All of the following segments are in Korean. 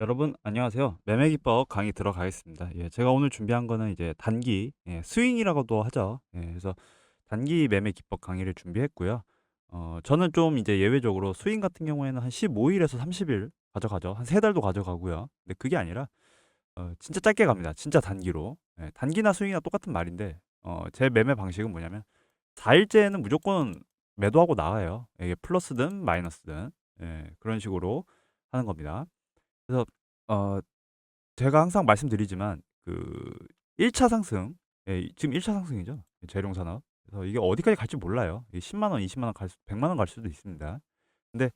여러분 안녕하세요. 매매 기법 강의 들어가겠습니다. 예, 제가 오늘 준비한 거는 이제 단기 예, 스윙이라고도 하죠. 예, 그래서 단기 매매 기법 강의를 준비했고요. 어, 저는 좀 이제 예외적으로 스윙 같은 경우에는 한 15일에서 30일 가져가죠. 한 세 달도 가져가고요. 근데 그게 아니라 어, 진짜 짧게 갑니다. 진짜 단기로. 예, 단기나 스윙이나 똑같은 말인데 어, 제 매매 방식은 뭐냐면 4일째는 무조건 매도하고 나가요. 이게 플러스든 마이너스든 예, 그런 식으로 하는 겁니다. 그래서 어 제가 항상 말씀드리지만 그 1 차 상승 예 지금 1 차 상승이죠. 재룡 산업. 그래서 이게 어디까지 갈지 몰라요. 이게 1 0만 원, 2 0만원 갈 수 1 0 0만 원갈 수도 있습니다. 근데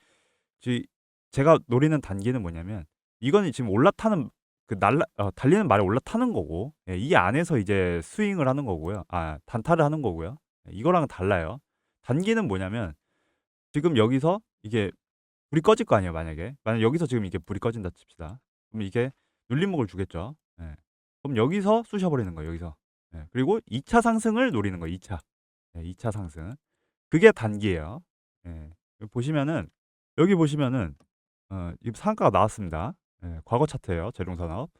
지 제가 노리는 단계는 뭐냐면 이거는 지금 올라타는 그 날라 어 달리는 말에 올라타는 거고 예 이 안에서 이제 스윙을 하는 거고요. 아 단타를 하는 거고요. 예 이거랑은 달라요. 단기는 뭐냐면 지금 여기서 이게 불이 꺼질 거 아니에요 만약에. 만약 여기서 지금 이게 불이 꺼진다 칩시다. 그럼 이게 눌림목을 주겠죠. 예. 그럼 여기서 쑤셔 버리는 거예요 여기서. 예. 그리고 2차 상승을 노리는 거예요 2 차. 예 2차 상승. 그게 단기예요. 예. 여기 보시면은 여기 보시면은 어 이 상한가가 나왔습니다. 예. 과거 차트예요 재룡산업.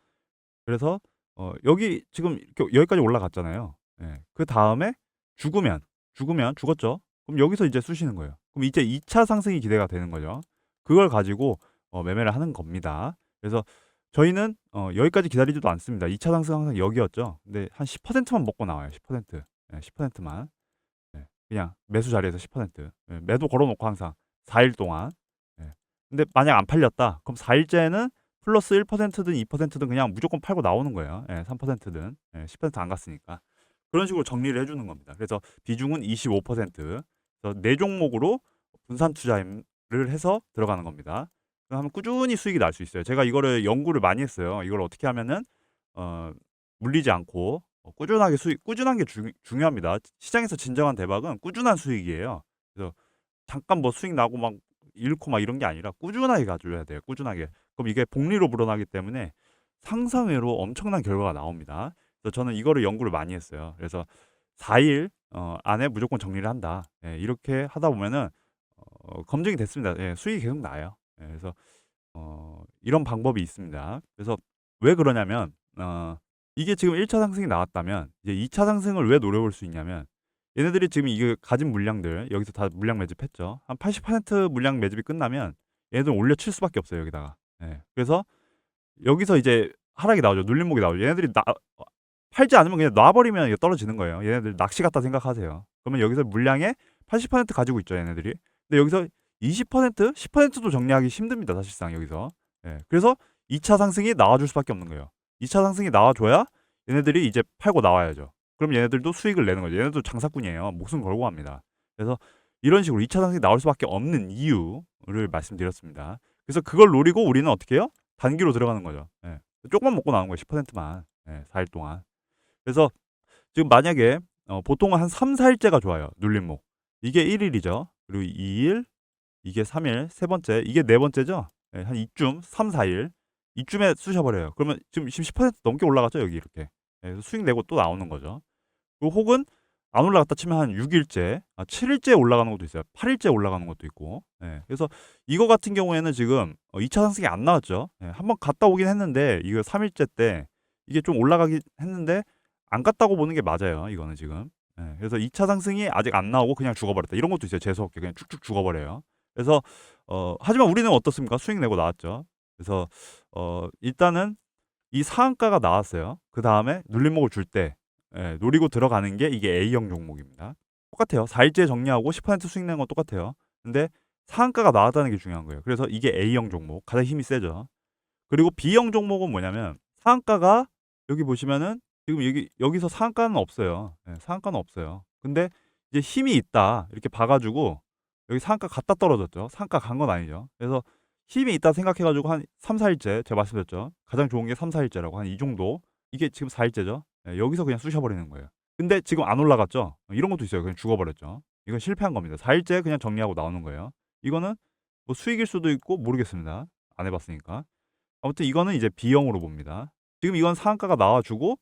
그래서 어 여기 지금 여기까지 올라갔잖아요. 예. 그 다음에 죽으면, 죽으면 죽었죠. 그럼 여기서 이제 쑤시는 거예요. 그럼 이제 2차 상승이 기대가 되는 거죠. 그걸 가지고 어 매매를 하는 겁니다. 그래서 저희는 어 여기까지 기다리지도 않습니다. 2차 상승 항상 여기였죠. 근데 한 10%만 먹고 나와요. 10%. 예 10%만. 예. 그냥 매수 자리에서 10%. 예. 매도 걸어 놓고 항상 4일 동안. 예. 근데 만약 안 팔렸다. 그럼 4 일째는 플러스 1%든 2%든 그냥 무조건 팔고 나오는 거예요. 예. 3%든. 예. 10%안 갔으니까. 그런 식으로 정리를 해 주는 겁니다. 그래서 비중은 25%. 그래서 네 종목으로 분산 투자 를 해서 들어가는 겁니다. 하면 꾸준히 수익이 날 수 있어요. 제가 이거를 연구를 많이 했어요. 이걸 어떻게 하면은 어 물리지 않고 어 꾸준하게 수익 꾸준한 게중 중요합니다. 시장에서 진정한 대박은 꾸준한 수익이에요. 그래서 잠깐 뭐 수익 나고 막 잃고 막 이런 게 아니라 꾸준하게 가져야 돼요. 꾸준하게. 그럼 이게 복리로 불어나기 때문에 상상외로 엄청난 결과가 나옵니다. 그래서 저는 이거를 연구를 많이 했어요. 그래서 4일 어 안에 무조건 정리를 한다. 예 이렇게 하다 보면은 어 검증이 됐습니다. 예 수익이 계속 나요. 예 그래서 어 이런 방법이 있습니다. 그래서 왜 그러냐면 어 이게 지금 1차 상승이 나왔다면 이제 2차 상승을 왜 노려볼 수 있냐면 얘네들이 지금 이게 가진 물량들 여기서 다 물량 매집했죠. 한 80% 물량 매집이 끝나면 얘네들 올려칠 수밖에 없어요 여기다가. 예. 그래서 여기서 이제 하락이 나오죠. 눌림목이 나오죠. 얘네들이 나어 팔지 않으면 그냥 놔 버리면 이게 떨어지는 거예요. 얘네들 낚시 같다 생각하세요. 그러면 여기서 물량의 80% 가지고 있죠 얘네들이. 근데 여기서 20% 10%도 정리하기 힘듭니다 사실상 여기서. 예. 그래서 2차 상승이 나와줄 수밖에 없는 거예요. 2차 상승이 나와줘야 얘네들이 이제 팔고 나와야죠. 그럼 얘네들도 수익을 내는 거죠. 얘네도 장사꾼이에요. 목숨 걸고 합니다. 그래서 이런 식으로 2차 상승이 나올 수밖에 없는 이유를 말씀드렸습니다. 그래서 그걸 노리고 우리는 어떻게 해요? 단기로 들어가는 거죠. 예. 조금만 먹고 나오는 거예요. 10%만. 예. 4일 동안. 그래서 지금 만약에 어 보통은 한 3-4 일째가 좋아요. 눌림목. 이게 1 일이죠. 그리고 2 일, 이게 3 일, 세 번째, 이게 네 번째죠. 예, 한 이쯤 3-4 일. 이쯤에 쑤셔 버려요. 그러면 지금 지금 10% 넘게 올라갔죠, 여기 이렇게. 예, 그래서 수익 내고 또 나오는 거죠. 그리고 혹은 안 올라갔다 치면 한 6 일째, 아 7 일째 올라가는 것도 있어요. 8 일째 올라가는 것도 있고. 예. 그래서 이거 같은 경우에는 지금 어 2차 상승이 안 나왔죠. 예. 한번 갔다 오긴 했는데 이거 3 일째 때 이게 좀 올라가긴 했는데 안 갔다고 보는 게 맞아요. 이거는 지금. 예. 그래서 2차 상승이 아직 안 나오고 그냥 죽어버렸다. 이런 것도 있어요. 재수 없게 그냥 쭉쭉 죽어버려요. 그래서 어 하지만 우리는 어떻습니까? 수익 내고 나왔죠. 그래서 어 일단은 이 상한가가 나왔어요. 그 다음에 눌림목을 줄때 예, 노리고 들어가는 게 이게 A형 종목입니다. 똑같아요. 4 일째 정리하고 10% 수익 내는 건 똑같아요. 근데 상한가가 나왔다는 게 중요한 거예요. 그래서 이게 A형 종목 가장 힘이 세죠. 그리고 B형 종목은 뭐냐면 상한가가 여기 보시면은 지금 여기 여기서 상한가는 없어요. 예, 상한가는 없어요. 근데 이제 힘이 있다 이렇게 봐 가지고 여기 상한가 갔다 떨어졌죠. 상한가 간 건 아니죠. 그래서 힘이 있다 생각해 가지고 한 3-4 일째 제가 말씀드렸죠. 가장 좋은 게 3-4 일째라고 한 이 정도. 이게 지금 4 일째죠. 예, 여기서 그냥 쑤셔 버리는 거예요. 근데 지금 안 올라갔죠. 이런 것도 있어요. 그냥 죽어 버렸죠. 이건 실패한 겁니다. 4 일째 그냥 정리하고 나오는 거예요. 이거는 뭐 수익일 수도 있고 모르겠습니다. 안 해 봤으니까. 아무튼 이거는 이제 B형으로 봅니다. 지금 이건 상한가가 나와 주고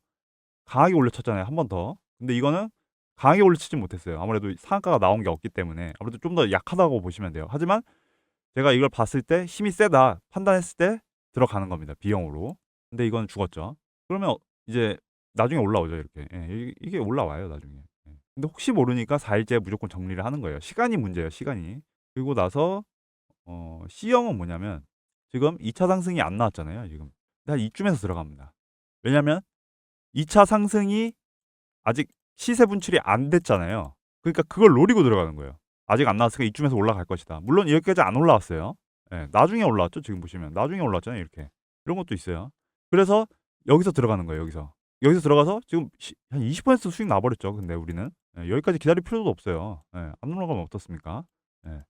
강하게 올려쳤잖아요. 한 번 더. 근데 이거는 강하게 올려치진 못했어요. 아무래도 상한가가 나온 게 없기 때문에 아무래도 좀 더 약하다고 보시면 돼요. 하지만 제가 이걸 봤을 때 힘이 세다 판단했을 때 들어가는 겁니다. B형으로. 근데 이건 죽었죠. 그러면 어 이제 나중에 올라오죠 이렇게. 예. 이 이게 올라와요 나중에. 예. 근데 혹시 모르니까 4일째 무조건 정리를 하는 거예요. 시간이 문제예요 시간이. 그리고 나서 어 C형은 뭐냐면 지금 2차 상승이 안 나왔잖아요 지금. 한 이쯤에서 들어갑니다. 왜냐면 2차 상승이 아직 시세 분출이 안 됐잖아요. 그러니까 그걸 노리고 들어가는 거예요. 아직 안 나왔으니까 이쯤에서 올라갈 것이다. 물론 여기까지 안 올라왔어요. 예. 나중에 올라왔죠 지금 보시면. 나중에 올라왔잖아요 이렇게. 이런 것도 있어요. 그래서 여기서 들어가는 거예요 여기서. 여기서 들어가서 지금 시한20% 수익 나 버렸죠 근데 우리는. 예. 여기까지 기다릴 필요도 없어요. 예. 안 올라가면 어떻습니까? 예.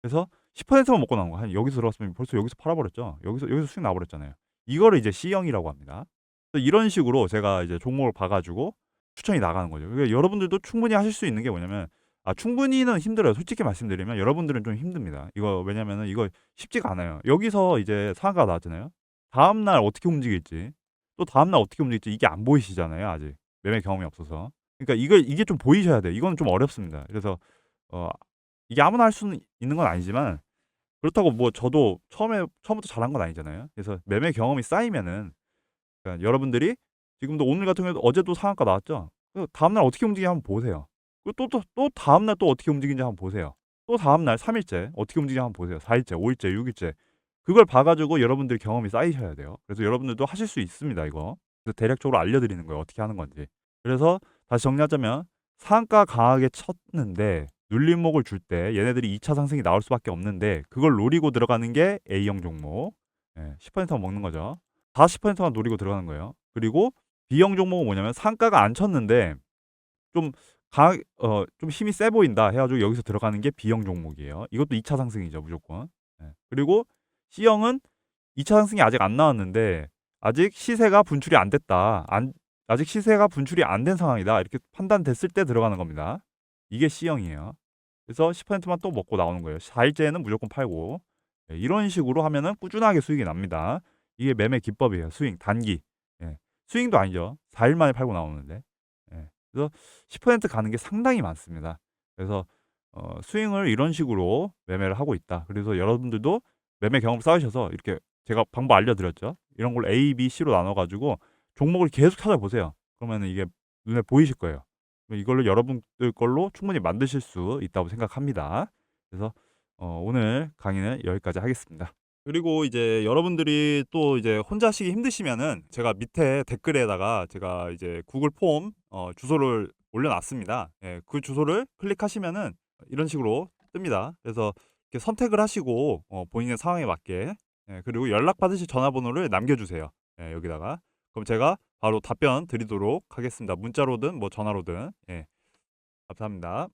그래서 10%만 먹고 나온 거. 한 여기서 들어갔으면 벌써 여기서 팔아 버렸죠. 여기서 여기서 수익 나 버렸잖아요. 이거를 이제 C형이라고 합니다. 이런 식으로 제가 이제 종목을 봐 가지고 추천이 나가는 거죠. 그러니까 여러분들도 충분히 하실 수 있는 게 뭐냐면 아 충분히는 힘들어요. 솔직히 말씀드리면 여러분들은 좀 힘듭니다. 이거 왜냐면은 이거 쉽지가 않아요. 여기서 이제 상한가가 나왔잖아요. 다음 날 어떻게 움직일지 또 다음 날 어떻게 움직일지 이게 안 보이시잖아요 아직. 매매 경험이 없어서. 그러니까 이걸 이게 좀 보이셔야 돼요. 이거는 좀 어렵습니다. 그래서 어 이게 아무나 할 수는 있는 건 아니지만 그렇다고 뭐 저도 처음에 처음부터 잘한 건 아니잖아요. 그래서 매매 경험이 쌓이면은 그러니까 여러분들이 지금도 오늘 같은 경우에도 어제도 상한가 나왔죠. 그 다음 날 어떻게 움직이는지 한번 보세요. 그리고 또 또 또 다음 날 또 어떻게 움직이는지 한번 보세요. 또 다음 날 3 일째 어떻게 움직이는지 한번 보세요. 4 일째, 5 일째, 6 일째. 그걸 봐 가지고 여러분들이 경험이 쌓이셔야 돼요. 그래서 여러분들도 하실 수 있습니다 이거. 그래서 대략적으로 알려 드리는 거예요 어떻게 하는 건지. 그래서 다시 정리하자면 상한가 강하게 쳤는데 눌림목을 줄 때 얘네들이 2차 상승이 나올 수밖에 없는데 그걸 노리고 들어가는 게 A형 종목. 예. 10%만 먹는 거죠. 다 10%만 노리고 들어가는 거예요. 그리고 B형 종목은 뭐냐면 상가가 안 쳤는데 좀강어좀 힘이 세 보인다 해 가지고 여기서 들어가는 게 B형 종목이에요. 이것도 2차 상승이죠 무조건. 예. 그리고 C형은 2차 상승이 아직 안 나왔는데 아직 시세가 분출이 안 됐다. 안 아직 시세가 분출이 안 된 상황이다. 이렇게 판단됐을 때 들어가는 겁니다. 이게 C형이에요. 그래서 10%만 또 먹고 나오는 거예요. 4 일째는 무조건 팔고. 예. 이런 식으로 하면은 꾸준하게 수익이 납니다. 이게 매매 기법이에요. 스윙 단기. 예. 스윙도 아니죠. 4일 만에 팔고 나오는데. 예. 그래서 10% 가는 게 상당히 많습니다. 그래서 어 스윙을 이런 식으로 매매를 하고 있다. 그래서 여러분들도 매매 경험 쌓으셔서 이렇게 제가 방법 알려 드렸죠. 이런 걸 A, B, C로 나눠 가지고 종목을 계속 찾아보세요. 그러면은 이게 눈에 보이실 거예요. 이걸로 여러분들 걸로 충분히 만드실 수 있다고 생각합니다. 그래서 어 오늘 강의는 여기까지 하겠습니다. 그리고 이제 여러분들이 또 이제 혼자 하시기 힘드시면은 제가 밑에 댓글에다가 제가 이제 구글 폼 어 주소를 올려 놨습니다. 예. 그 주소를 클릭하시면은 이런 식으로 뜹니다. 그래서 이렇게 선택을 하시고 어 본인의 상황에 맞게 예 그리고 연락 받으실 전화번호를 남겨 주세요. 예 여기다가. 그럼 제가 바로 답변 드리도록 하겠습니다. 문자로든 뭐 전화로든. 예. 감사합니다.